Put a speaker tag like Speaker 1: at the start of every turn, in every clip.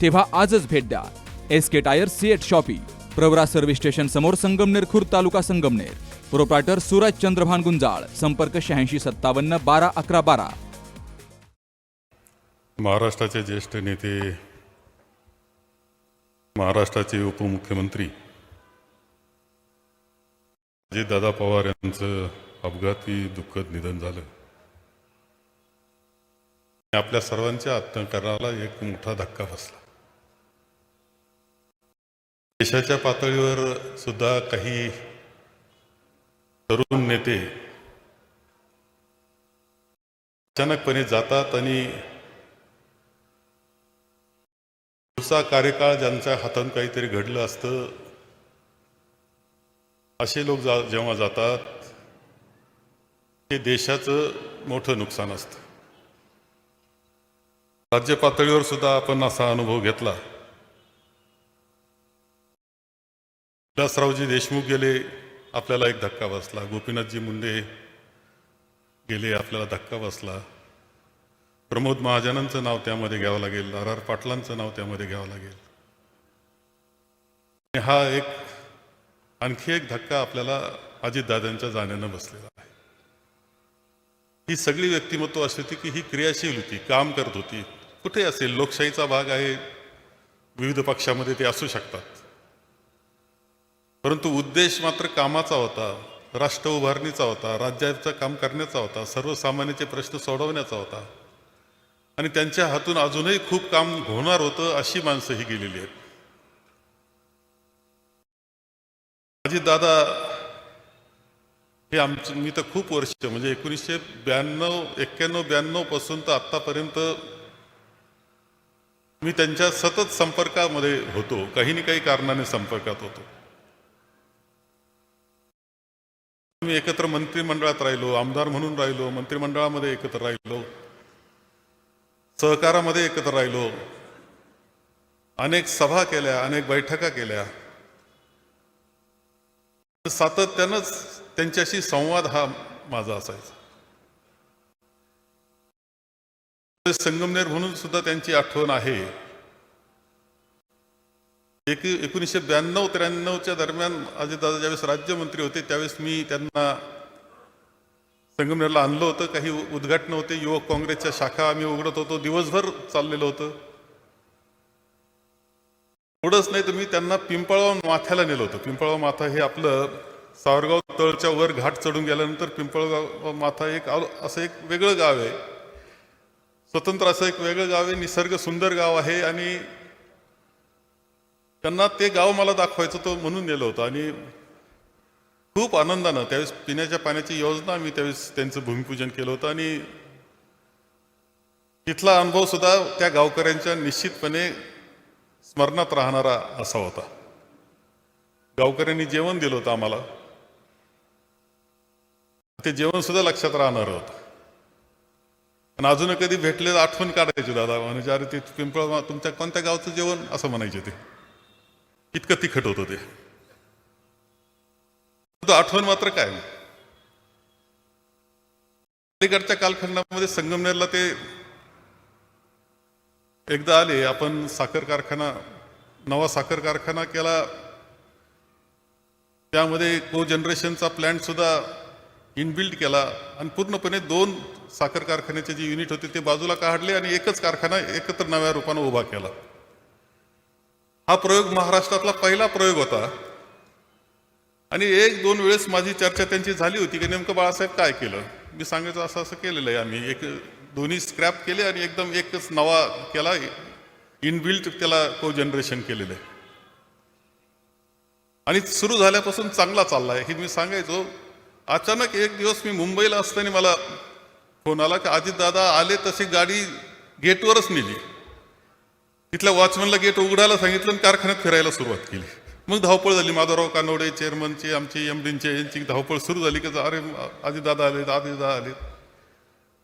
Speaker 1: तेव्हा आजच भेट द्या. S K tyre CEAT shoppe Pravara service station समोर संगमनेर खुर्द तालुका संगमनेर. प्रोप्रायटर सूरज चंद्रभान गुंजाळ संपर्क शहाऐंशी सत्तावन्न बारा अकरा बारा.
Speaker 2: महाराष्ट्राचे ज्येष्ठ नेते महाराष्ट्राचे उपमुख्यमंत्री दादा पवार यांचं अपघाती दुःखद निधन झालं. आपल्या सर्वांच्या आत्मकरणाला एक मोठा धक्का बसला. देशाच्या पातळीवर सुद्धा काही तरुण नेते अचानकपणे जातात आणि पुढचा कार्यकाळ ज्यांच्या हातात काहीतरी घडलं असतं असे लोक जा जेव्हा जातात हे देशाचं मोठं नुकसान असतं. राज्य पातळीवर सुद्धा आपण असा अनुभव घेतला. विलासरावजी देशमुख गेले आपल्याला एक धक्का बसला. गोपीनाथजी मुंडे गेले आपल्याला धक्का बसला. प्रमोद महाजनांचं नाव त्यामध्ये घ्यावं लागेल. आर आर पाटलांचं नाव त्यामध्ये घ्यावं लागेल. आणि हा एक आणखी एक धक्का आपल्याला अजितदादांच्या जाण्यानं बसलेला आहे. ही सगळी व्यक्तिमत्व अशी होती की ही क्रियाशील होती काम करत होती. कुठे असेल? लोकशाहीचा भाग आहे. विविध पक्षामध्ये ते असू शकतात. परंतु उद्देश मात्र कामाचा होता राष्ट्र उभारणीचा होता राज्याचं काम करण्याचा होता सर्वसामान्याचे प्रश्न सोडवण्याचा होता. आणि त्यांच्या हातून अजूनही खूप काम होणार होतं अशी माणसं ही गेलेली आहेत. माझी दादा हे आमचे मी तर खूप वर्ष म्हणजे एकोणीसशे ब्याण्णव एक्क्याण्णव ब्याण्णवपासून तर आत्तापर्यंत मी त्यांच्या सतत संपर्कामध्ये होतो काही ना काही कारणाने संपर्कात होतो. मी एकत्र मंत्रिमंडळात राहिलो आमदार म्हणून राहिलो मंत्रिमंडळामध्ये एकत्र राहिलो सहकारामध्ये एकत्र राहिलो अनेक सभा केल्या अनेक बैठका केल्या. सातत्यानंच त्यांच्याशी संवाद हा माझा असायचा. संगमनेर म्हणून सुद्धा त्यांची आठवण आहे. एक एकोणीसशे ब्याण्णव त्र्याण्णवच्या दरम्यान अजितदादा ज्यावेळेस राज्यमंत्री होते त्यावेळेस मी त्यांना संगमनेरला आणलं होतं. काही उद्घाटन होते. युवक काँग्रेसच्या शाखा आम्ही उघडत होतो. दिवसभर चाललेलं होतं. एवढंच नाही तर मी त्यांना पिंपळगाव माथ्याला नेलं होतं. पिंपळगाव माथा हे आपलं सावरगाव तळच्या वर घाट चढून गेल्यानंतर पिंपळगाव माथा एक असं एक वेगळं गाव आहे. स्वतंत्र असं एक वेगळं गाव आहे. निसर्ग सुंदर गाव आहे आणि त्यांना ते गाव मला दाखवायचं होतं म्हणून नेलं होतं. आणि खूप आनंदानं त्यावेळेस पिण्याच्या पाण्याची योजना मी त्यावेळेस त्यांचं भूमिपूजन केलं होतं. आणि तिथला अनुभव सुद्धा त्या गावकऱ्यांच्या निश्चितपणे स्मरणात राहणारा असा होता. गावकऱ्यांनी जेवण दिलं होतं आम्हाला. ते जेवण सुद्धा लक्षात राहणार होतं. आणि अजून कधी भेटले आठवण काढायची दादा. म्हणजे अरे ते पिंपळ तुमच्या कोणत्या गावचं जेवण? असं म्हणायचे ते. इतकं तिखट होतं ते. तो आठवण मात्र काय अलीकडच्या कालखंडामध्ये संगमनेरला ते एकदा आले आपण साखर कारखाना नवा साखर कारखाना केला. त्यामध्ये को जनरेशनचा प्लॅन्ट सुद्धा इनबिल्ड केला आणि पूर्णपणे दोन साखर कारखान्याचे जे युनिट होते ते बाजूला काढले आणि एकच कारखाना एकत्र नव्या रूपानं उभा केला. हा प्रयोग महाराष्ट्रातला पहिला प्रयोग होता. आणि एक दोन वेळेस माझी चर्चा त्यांची झाली होती की नेमकं बाळासाहेब काय केलं? मी सांगायचं असं असं केलेलं आहे आम्ही. एक दोन्ही स्क्रॅप केले आणि एकदम एकच नवा केला इनबिल्ट त्याला को जनरेशन केलेलं आहे. आणि सुरू झाल्यापासून चांगला चाललाय. हे मी सांगायचो अचानक एक दिवस मी मुंबईला असताना मला फोन आला की अजितदादा आले तशी गाडी गेटवरच नेली. तिथल्या वॉचमनला गेट उघडायला सांगितलं आणि कारखान्यात फिरायला सुरुवात केली. मग धावपळ झाली. माधवराव कानवडे चेअरमनची आमची एमडींची यांची धावपळ सुरू झाली की अरे आधी दादा आले आधी दादा आले.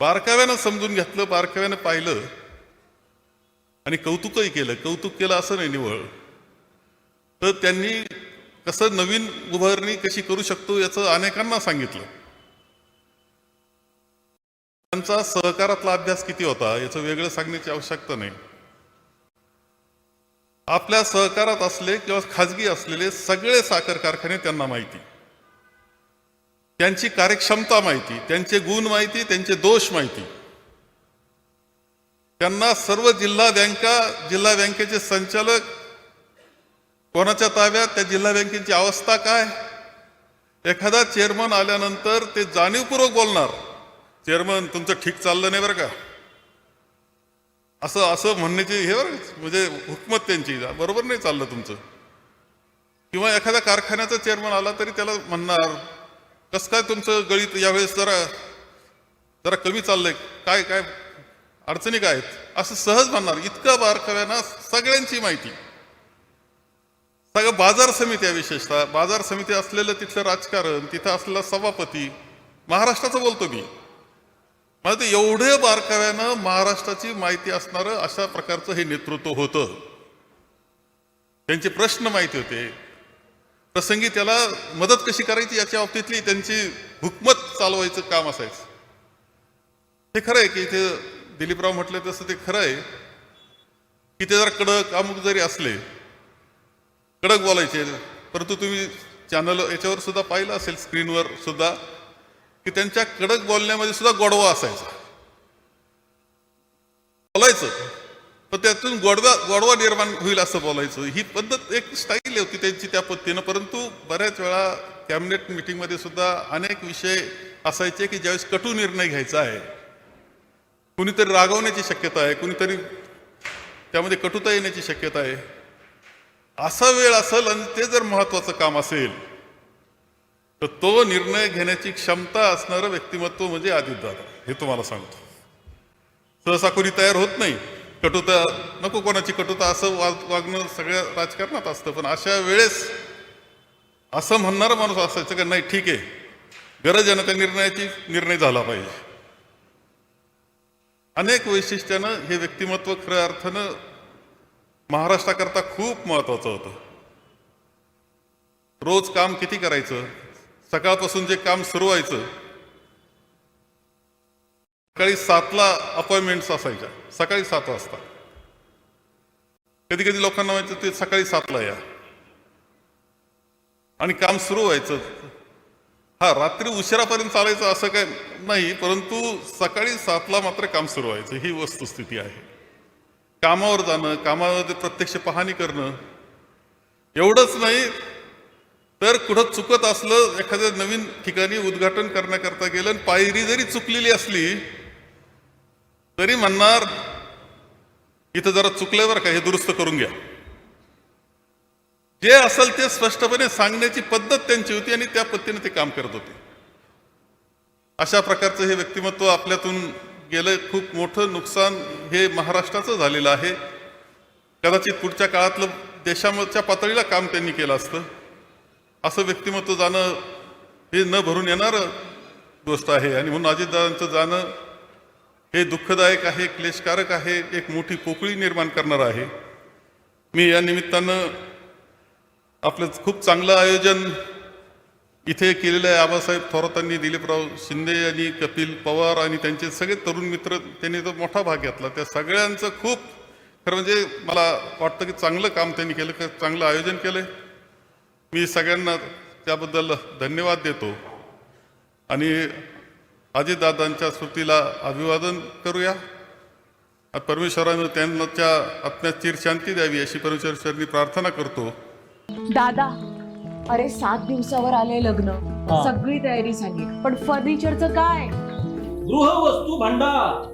Speaker 2: बारकाव्यानं समजून घेतलं बारकाव्यानं पाहिलं आणि कौतुकही केलं. कौतुक केलं असं नाही निवळ तर त्यांनी कसं नवीन उभारणी कशी करू शकतो याचं अनेकांना सांगितलं. त्यांचा सहकारातला अभ्यास किती होता याचं वेगळं सांगण्याची आवश्यकता नाही. आपल्या सहकारात असले किंवा खाजगी असलेले सगळे साखर कारखाने त्यांना माहिती. त्यांची कार्यक्षमता माहिती त्यांचे गुण माहिती त्यांचे दोष माहिती. त्यांना सर्व जिल्हा बँका जिल्हा बँकेचे संचालक कोणाच्या ताब्यात त्या जिल्हा बँकेची अवस्था काय? एखादा चेअरमन आल्यानंतर ते जाणीवपूर्वक बोलणार. चेअरमन तुमचं ठीक चाललं नाही बरं का? असं असं म्हणण्याची हे बरं म्हणजे हुकमत त्यांची बरोबर नाही चाललं तुमचं. किंवा एखाद्या कारखान्याचा चेअरमन आला तरी त्याला म्हणणार कसं काय तुमचं गळीत यावेळेस जरा जरा कमी चाललंय काय काय अडचणी काय आहेत? असं सहज म्हणणार. इतकं बारकाव्यानं सगळ्यांची माहिती. सगळं बाजार समित्या विशेषतः बाजार समिती असलेलं तिथलं राजकारण तिथं असलेला सभापती महाराष्ट्राचं बोलतो मी. मला ते एवढे बारकाव्यानं महाराष्ट्राची माहिती असणारं अशा प्रकारचं हे नेतृत्व होतं. त्यांचे प्रश्न माहिती होते. प्रसंगी त्याला मदत कशी करायची याच्या बाबतीतली त्यांची हुकमत चालवायचं काम असायचं. हे खरं आहे की इथे दिलीपराव म्हटलं तसं ते खरं आहे. की ते जरा कडक अमुक जरी असले कडक बोलायचे परंतु तुम्ही चॅनल याच्यावर सुद्धा पाहिलं असेल स्क्रीनवर सुद्धा की त्यांच्या कडक बोलण्यामध्ये सुद्धा गोडवा असायचा. बोलायचं. पण त्यातून गोडवा गोडवा निर्माण होईल असं बोलायचं. ही पद्धत एक स्टाईल होती त्यांची त्या पद्धतीनं. परंतु बऱ्याच वेळा कॅबिनेट मिटिंगमध्ये सुद्धा अनेक विषय असायचे की ज्यावेळेस कटू निर्णय घ्यायचा आहे. कुणीतरी रागवण्याची शक्यता आहे. कुणीतरी त्यामध्ये कटुता येण्याची शक्यता आहे. असा वेळ असेल आणि ते जर महत्वाचं काम असेल तर तो निर्णय घेण्याची क्षमता असणारं व्यक्तिमत्व म्हणजे अजितदादा हे तुम्हाला सांगतो. सहसा कोणी तयार होत नाही. कटुता नको कोणाची कटुता असं वाग- वागणं सगळ्या राजकारणात असतं. पण अशा वेळेस असं म्हणणारा माणूस असायचं का नाही ठीक आहे. गरज आहे ना त्या निर्णयाची? निर्णय झाला पाहिजे. अनेक वैशिष्ट्यानं हे व्यक्तिमत्व खऱ्या अर्थानं महाराष्ट्राकरता खूप महत्वाचं होतं. रोज काम किती करायचं? सकाळपासून जे काम सुरू व्हायचं सकाळी सातला अपॉइंटमेंट्स असायच्या. सकाळी सात वाजता. कधी कधी लोकांना व्हायचं ते सकाळी सातला या. आणि काम सुरू व्हायचं. हा रात्री उशिरापर्यंत चालायचं असं काय नाही परंतु सकाळी सातला मात्र काम सुरू व्हायचं. ही वस्तुस्थिती आहे. कामावर जाणं कामामध्ये प्रत्यक्ष पाहणी करणं एवढंच नाही तर कुठं चुकत असलं एखाद्या नवीन ठिकाणी उद्घाटन करण्याकरता गेलं आणि पायरी जरी चुकलेली असली तरी म्हणणार इथं जरा चुकलं का हे दुरुस्त करून घ्या. जे असेल ते स्पष्टपणे सांगण्याची पद्धत त्यांची होती आणि त्या पद्धतीने ते काम करत होते. अशा प्रकारचं हे व्यक्तिमत्व आपल्यातून गेलं. खूप मोठं नुकसान हे महाराष्ट्राचं झालेलं आहे. कदाचित पुढच्या काळातलं देशाच्या पातळीला काम त्यांनी केलं असतं. असं व्यक्तिमत्व जाणं हे न भरून येणारं गोष्ट आहे. आणि म्हणून अजितदादांचं जाणं हे दुःखदायक आहे क्लेशकारक आहे एक मोठी पोकळी निर्माण करणार आहे. मी या निमित्तानं आपलं खूप चांगलं आयोजन इथे केलेलं आहे. आबासाहेब थोरातांनी दिलीपराव शिंदे यांनी कपिल पवार आणि त्यांचे सगळे तरुण मित्र त्यांनी तो मोठा भाग घेतला. त्या सगळ्यांचं खूप खरं म्हणजे मला वाटतं की चांगलं काम त्यांनी केलं चांगलं आयोजन केलं मी सगळ्यांना त्याबद्दल धन्यवाद देतो. आणि अजितदादांच्या स्मृतीला अभिवादन करूया. आणि परमेश्वरानं त्यांच्या आत्म्यात चिर शांती द्यावी अशी परमेश्वरांनी प्रार्थना करतो.
Speaker 3: दादा अरे सात दिवसावर आले लग्न. सगळी तयारी झाली. पण फर्निचरचं काय?
Speaker 4: गृहवस्तू भांडार.